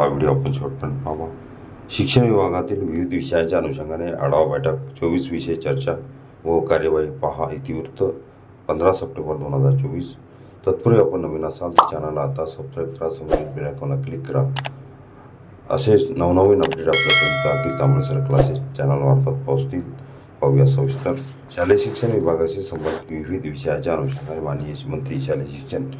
हा व्हिडिओ आपण शेवटपर्यंत पाहावा शिक्षण विभागातील विविध विषयाच्या अनुषंगाने आढावा बैठक चोवीस विषय चर्चा व कार्यवाही पहा इतिवृत्त पंधरा सप्टेंबर दोन हजार चोवीस. तत्पूर्वी आपण नवीन असाल तर चॅनलला आता सबस्क्राईब करा संबंधित बेलायकॉनला क्लिक करा. असेच नवनवीन अपडेट आपल्यापर्यंत अखिल तांबळे सर क्लासेस चॅनलमार्फत पोहोचतील. पाहूया सविस्तर. शालेय शिक्षण विभागाशी संबंधित विविध विषयाच्या अनुषंगाने माननीय मंत्री शालेय शिक्षण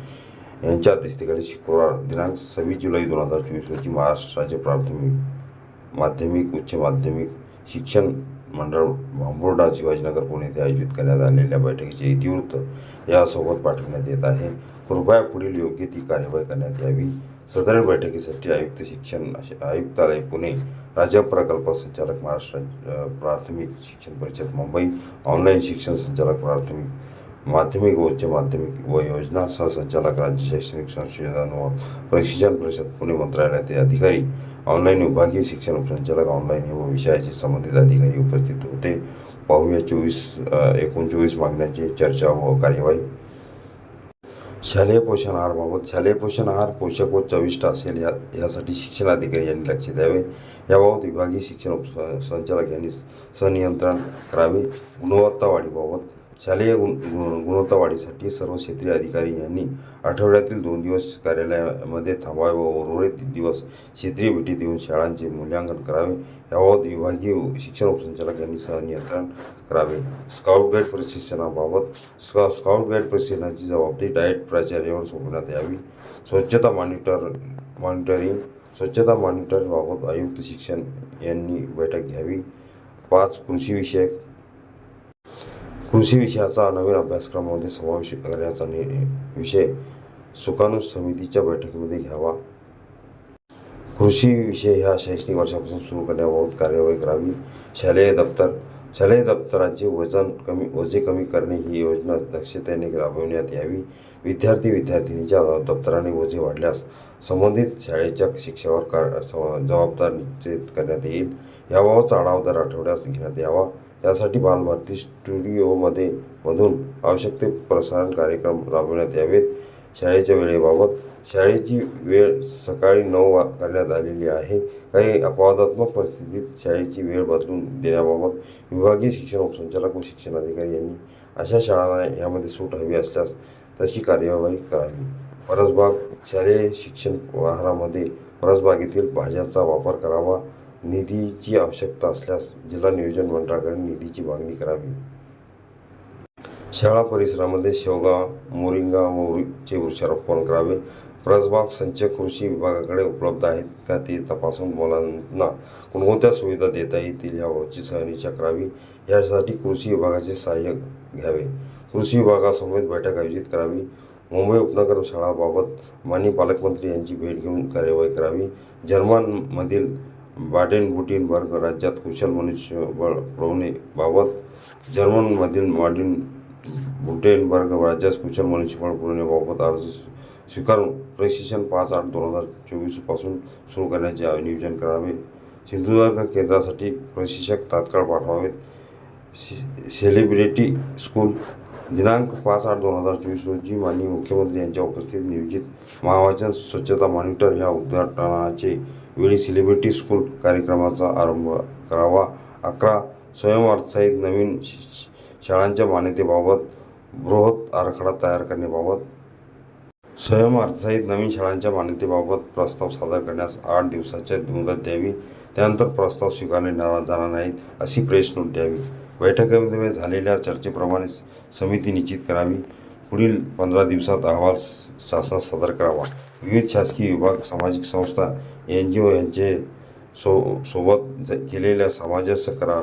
यांच्या अध्यक्षतेखाली शुक्रवार दिनांक सव्वीस जुलै दोन हजार चोवीस रोजी महाराष्ट्र राज्य प्राथमिक माध्यमिक उच्च माध्यमिक शिक्षण मंडळ भांबोर्डा शिवाजीनगर पुणे येथे आयोजित करण्यात आलेल्या बैठकीचे इतिवृत्त यासोबत पाठवण्यात येत आहे. कृपया पुढील योग्य ती कार्यवाही करण्यात यावी. सदर बैठकीसाठी आयुक्त शिक्षण आयुक्तालय पुणे राज्य प्रकल्प संचालक महाराष्ट्र प्राथमिक शिक्षण परिषद मुंबई ऑनलाईन शिक्षण संचालक प्राथमिक माध्यमिक व उच्च माध्यमिक व योजना सहसंचालक राज्य शैक्षणिक संशोधन व प्रशिक्षण परिषद पुणे मंत्रालयातील अधिकारी ऑनलाईन विभागीय शिक्षण उपसंचालक ऑनलाईन व विषयाशी संबंधित अधिकारी उपस्थित होते. पाहूया चोवीस एकूण चोवीस मागण्याची चर्चा व कार्यवाही. शालेय पोषण आहारबाबत शालेय पोषण आहार पोषक व चविष्ट असेल या यासाठी शिक्षण अधिकारी यांनी लक्ष द्यावे. याबाबत विभागीय शिक्षण उप संचालक यांनी संनियंत्रण करावे. गुणवत्ता वाढीबाबत शालेय गुण गुण- गुणवत्ता वाढीसाठी सर्व क्षेत्रीय अधिकारी यांनी आठवड्यातील दोन दिवस कार्यालयामध्ये थांबावे व उर्वरित दिवस क्षेत्रीय भेटी देऊन शाळांचे मूल्यांकन करावे. याबाबत विभागीय शिक्षण उपसंचालक यांनी सहनियंत्रण करावे. स्काउट गाईड प्रशिक्षणाबाबत स्का स्काउट गाईड प्रशिक्षणाची जबाबदारी डायट प्राचार्यावर सोपवण्यात यावी. स्वच्छता मॉनिटर मॉनिटरिंग स्वच्छता मॉनिटरबाबत आयुक्त शिक्षण यांनी बैठक घ्यावी. पाच कृषीविषयक कृषी विषयाचा नवीन अभ्यासक्रमामध्ये समावेश करण्याचा नि विषय सुकाणू समितीच्या बैठकीमध्ये घ्यावा. कृषी विषय ह्या शैक्षणिक वर्षापासून सुरू करण्याबाबत कार्यवाही करावी. शालेय दप्तर शालेय दप्तराचे वजन कमी ओझे कमी करणे ही योजना दक्षतेने राबविण्यात यावी. विद्यार्थी विद्यार्थिनीच्या दप्तराने ओझे वाढल्यास संबंधित शाळेच्या शिक्षकावर कार स- जबाबदार निश्चित करण्यात येईल. याबाबतचा आढावा दर आठवड्यास घेण्यात यावा. त्यासाठी बालभारती स्टुडिओमध्ये मधून आवश्यक ते प्रसारण कार्यक्रम राबविण्यात यावेत. शाळेच्या वेळेबाबत शाळेची वेळ सकाळी नऊ वा करण्यात आलेली आहे. काही अपवादात्मक परिस्थितीत शाळेची वेळ बदलून देण्याबाबत विभागीय शिक्षण उपसंचालक व शिक्षण अधिकारी यांनी अशा शाळांना यामध्ये सूट हवी असल्यास तशी कार्यवाही करावी. परसबाग शालेय शिक्षण वाहनामध्ये परसबागेतील भाज्याचा वापर करावा. निधीची आवश्यकता असल्यास जिल्हा नियोजन मंडळाकडे निधीची मागणी करावी. शाळा परिसरामध्ये शेवगा मोरिंगा व चे वृक्षारोपण करावे. प्रसबाग संच कृषी विभागाकडे उपलब्ध आहेत का ते तपासून मुलांना कोणकोणत्या सुविधा देता येतील याबाबतची सहनिशा करावी यासाठी कृषी विभागाचे सहाय्य घ्यावे. कृषी विभागासमवेत बैठक आयोजित करावी. मुंबई उपनगर शाळाबाबत माननीय पालकमंत्री यांची भेट घेऊन कार्यवाही करावी. जर्मनमधील बाडेन बुटीनबर्ग राज्यात कुशल मनुष्यबळ पुरवणेबाबत जर्मनमधील मॉडिन बुटेनबर्ग राज्यात कुशल मनुष्यबळ पुरवण्याबाबत अर्ज स्वीकारून प्रशिक्षण पाच आठ दोन हजार चोवीसपासून सुरू करण्याचे नियोजन करावे. सिंधुदुर्ग केंद्रासाठी प्रशिक्षक तात्काळ पाठवावेत. से- सेलिब्रिटी स्कूल दिनांक पाच आठ दोन हजार चोवीस रोजी माननीय मुख्यमंत्री यांच्या उपस्थितीत नियोजित महावाचन स्वच्छता मॉनिटर ह्या उद्घाटनाचे वेळी सेलिब्रिटी स्कूल कार्यक्रमाचा आरंभ करावा. अकरा स्वयंअर्थसहित नवीन श- शाळांच्या मान्यतेबाबत बृहत आराखडा तयार करण्याबाबत स्वयंअर्थसहित नवीन शाळांच्या मान्यतेबाबत प्रस्ताव सादर करण्यास आठ दिवसाच्या मुदत द्यावी. त्यानंतर प्रस्ताव स्वीकारले जाणार नाहीत अशी प्रेस नोट द्यावी बैठकीमध्ये झालेल्या चर्चेप्रमाणे समिती निश्चित करावी. पुढील पंधरा दिवसात अहवाल शासनास सादर करावा. विविध शासकीय विभाग सामाजिक संस्था एन जी ओ यांचे सो सोबत केलेल्या सामंजस्य करार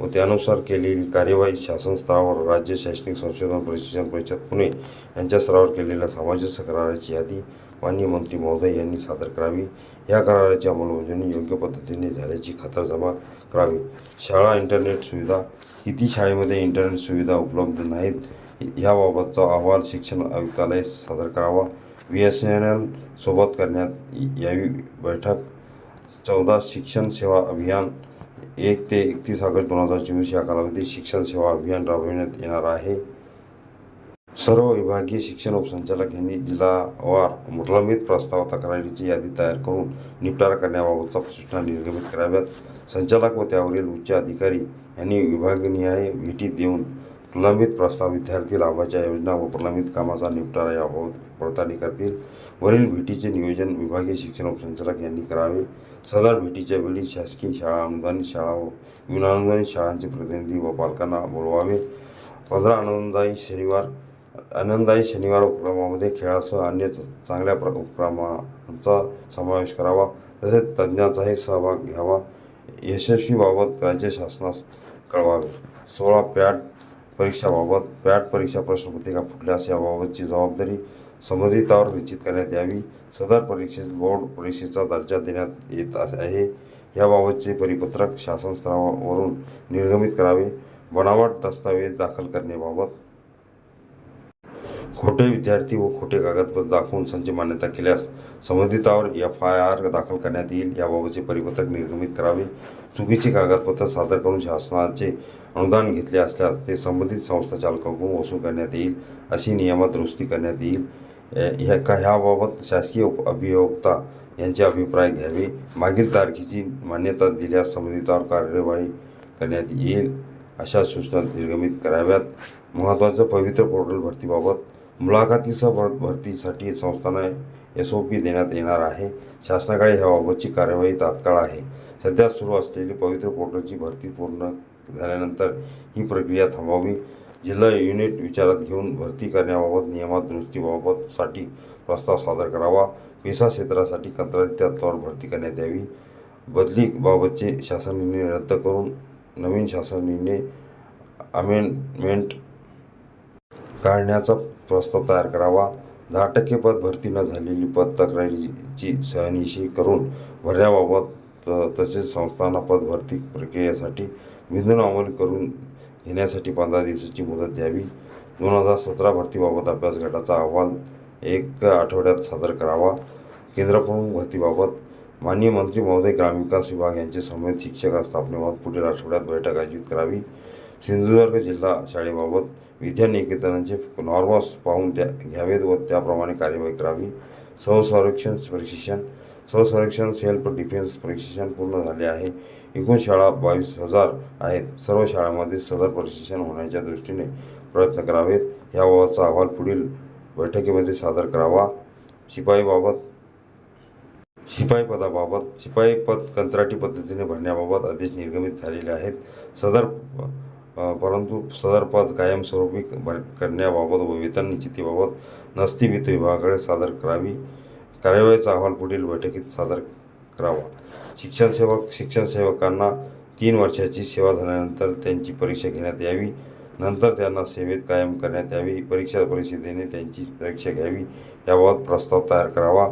व त्यानुसार केलेली कार्यवाही शासन स्तरावर राज्य शैक्षणिक संशोधन प्रशिक्षण परिषद पुणे यांच्या स्तरावर केलेल्या सामंजस्य कराराची यादी माननीय मंत्री महोदय यांनी सादर करावी. या कराराची अंमलबजावणी योग्य पद्धतीने झाल्याची खातरजमा करावी. शाळा इंटरनेट सुविधा किती शाळेमध्ये इंटरनेट सुविधा उपलब्ध नाहीत? याबाबतचा अहवाल शिक्षण आयुक्तालय सादर करावा. बी एस एन एल सोबत करण्यात यावी बैठक. चौदा शिक्षण सेवा अभियान एक ते एकतीस ऑगस्ट दोन हजार चोवीस या कालावधीत शिक्षण सेवा अभियान राबविण्यात येणार आहे. सर्व विभागीय शिक्षण उपसंचालक यांनी जिल्हावार प्रलंबित प्रस्ताव तक्रारीची यादी तयार करून निपटारा करण्याबाबतचा सूचना निर्गमित कराव्यात. संचालक व त्यावरील उच्च अधिकारी यांनी विभागनिहाय भेटी देऊन प्रलंबित प्रस्ताव विद्यार्थी लाभाच्या योजना व प्रलंबित कामाचा निपटारा याबाबत पडताळणी करतील वरील भेटीचे नियोजन विभागीय शिक्षण उपसंचालक यांनी करावे. सदर भेटीच्या वेळी शासकीय शाळा अनुदानित शाळा व विनानुदानित शाळांचे प्रतिनिधी व पालकांना बोलवावे. पंधरा आनंददायी शनिवार आनंददायी शनिवार उपक्रमामध्ये खेळासह अन्य च- चांगल्या प्र उपक्रमांचा समावेश करावा. तसेच तज्ज्ञांचाही सहभाग घ्यावा. यशस्वीबाबत राज्य शासनास कळवावे. सोळा पॅट परीक्षाबाबत पॅट परीक्षा प्रश्नपत्रिका फुटल्यास याबाबतची जबाबदारी संबंधितावर निश्चित करण्यात यावी. सदर परीक्षेस बोर्ड परीक्षेचा दर्जा देण्यात येत आहे. याबाबतचे परिपत्रक शासन स्तरावरून निर्गमित करावे. बनावट दस्तावेज दाखल करण्याबाबत खोटे विद्यार्थी व खोटे कागदपत्र दाखवून संच मान्यता केल्यास संबंधितावर एफ आय आर दाखल करण्यात येईल. याबाबतचे परिपत्रक निर्गमित करावे. चुकीचे कागदपत्र सादर करून शासनाचे अनुदान घेतले असल्यास ते संबंधित संस्था चालकाकडून वसूल करण्यात येईल अशी नियमात दुरुस्ती करण्यात येईल. ह्या का ह्याबाबत शासकीय उप- अभियोक्ता यांचे अभिप्राय घ्यावे. मागील तारखेची मान्यता दिल्यास संबंधितावर कार्यवाही करण्यात येईल अशा सूचना निर्गमित कराव्यात. महत्त्वाचं पवित्र पोर्टल भरतीबाबत मुलाखतीसह परत भरतीसाठी संस्थांना एस ओ पी देण्यात येणार आहे. शासनाकडे ह्याबाबतची कार्यवाही तात्काळ आहे. सध्या सुरू असलेली पवित्र पोर्टलची भरती पूर्ण झाल्यानंतर ही प्रक्रिया थांबवावी जिल्हा युनिट विचारात घेऊन भरती करण्याबाबत नियमात दुरुस्तीबाबतसाठी प्रस्ताव सादर करावा. पेसा क्षेत्रासाठी कंत्राटी तत्वावर भरती करण्यात यावी. बदलीबाबतचे शासन निर्णय रद्द करून नवीन शासन निर्णय अमेंडमेंट काढण्याचा प्रस्ताव तयार करावा. दहा टक्के पद भरती न झालेली पद तक्रारीची सहनिशी करून भरण्याबाबत त- तसेच संस्थांना पद भरती प्रक्रियेसाठी बिंदू अंमल करून घेण्यासाठी पंधरा दिवसाची मुदत द्यावी. दोन हजार सतरा भरतीबाबत अभ्यास गटाचा अहवाल एक आठवड्यात सादर करावा. केंद्रप्रमुख भरतीबाबत माननीय मंत्री महोदय ग्रामविकास विभाग यांचे समवेत शिक्षक स्थापनेबाबत पुढील आठवड्यात बैठक आयोजित करावी. सिंधुदुर्ग जिल्हा शाळेबाबत विद्यानिकेतनांचे नॉर्मस पाहून त्या घ्यावेत व त्याप्रमाणे कार्यवाही करावी. सहसंरक्षण प्रशिक्षण सहसंरक्षण सेल्फ डिफेन्स प्रशिक्षण पूर्ण झाले आहे. एकूण शाळा बावीस हजार आहेत. सर्व शाळांमध्ये सदर प्रशिक्षण होण्याच्या दृष्टीने प्रयत्न करावेत. याबाबतचा अहवाल पुढील बैठकीमध्ये सादर करावा. शिपाईबाबत शिपाई पदाबाबत शिपाई पद कंत्राटी पद्धतीने भरण्याबाबत आदेश निर्गमित झालेले आहेत. सदर परंतु सदर पद कायमस्वरूपी करण्याबाबत व वेतन निश्चितीबाबत नसती वित्त विभागाकडे सादर करावी कार्यवाहीचा अहवाल पुढील बैठकीत सादर करावा. शिक्षण सेवक शिक्षण सेवकांना तीन वर्षाची सेवा झाल्यानंतर त्यांची परीक्षा घेण्यात यावी नंतर त्यांना सेवेत कायम करण्यात यावी परीक्षा परिषदेने त्यांची परीक्षा घ्यावी याबाबत प्रस्ताव तयार करावा.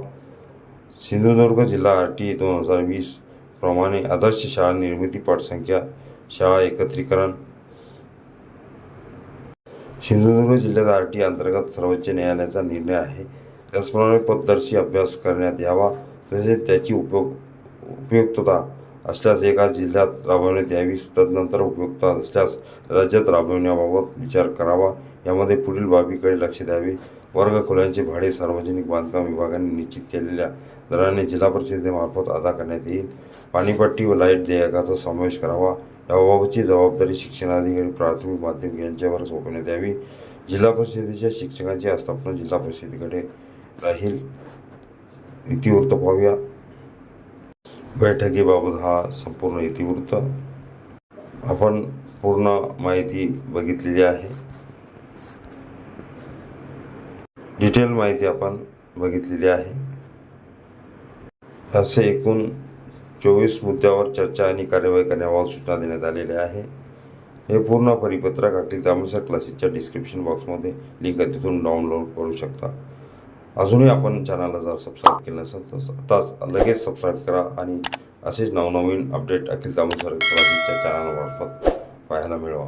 सिंधुदुर्ग जिल्हा आर टी दोन हजार वीस प्रमाणे आदर्श शाळा निर्मिती पाठसंख्या शाळा एकत्रीकरण सिंधुदुर्ग जिल्ह्यात आर टी अंतर्गत सर्वोच्च न्यायालयाचा निर्णय आहे. त्याचप्रमाणे पददर्शी अभ्यास करण्यात यावा तसेच त्याची उपयोग उपयुक्तता असल्यास एका जिल्ह्यात राबवण्यात यावी तदनंतर उपयुक्तता असल्यास राज्यात राबवण्याबाबत विचार करावा. यामध्ये पुढील बाबीकडे लक्ष द्यावे. वर्गखोल्यांचे भाडे सार्वजनिक बांधकाम विभागाने निश्चित केलेल्या दराने जिल्हा परिषदेमार्फत अदा करण्यात येईल. पाणीपट्टी व लाइट देयकाचा समावेश करावा. याबाबतची जबाबदारी शिक्षणाधिकारी प्राथमिक माध्यमिक यांच्यावर सोपवण्यात यावी. जिल्हा परिषदेच्या शिक्षकांची आस्थापना जिल्हा परिषदेकडे राहील. इतिवृत्त पाहूया. बैठकीबाबत हा संपूर्ण इतिवृत्त. आपण पूर्ण माहिती बघितलेली आहे. डिटेल माहिती आपण बघितलेली आहे. असे एकूण चोवीस मुद्द्यावर चर्चा आणि कार्यवाही करण्याबाबत सूचना देण्यात आलेल्या आहे. हे पूर्ण परिपत्रक अखिल तामसर क्लासेसच्या डिस्क्रिप्शन बॉक्समध्ये लिंक आहे तिथून डाउनलोड करू शकता. अजूनही आपण चॅनलला जर सबस्क्राईब केलं नसेल तर आताच लगेच सबस्क्राईब करा आणि असेच नवनवीन अपडेट अखिल तामसर क्लासेसच्या चॅनलमार्फत पाहायला मिळवा.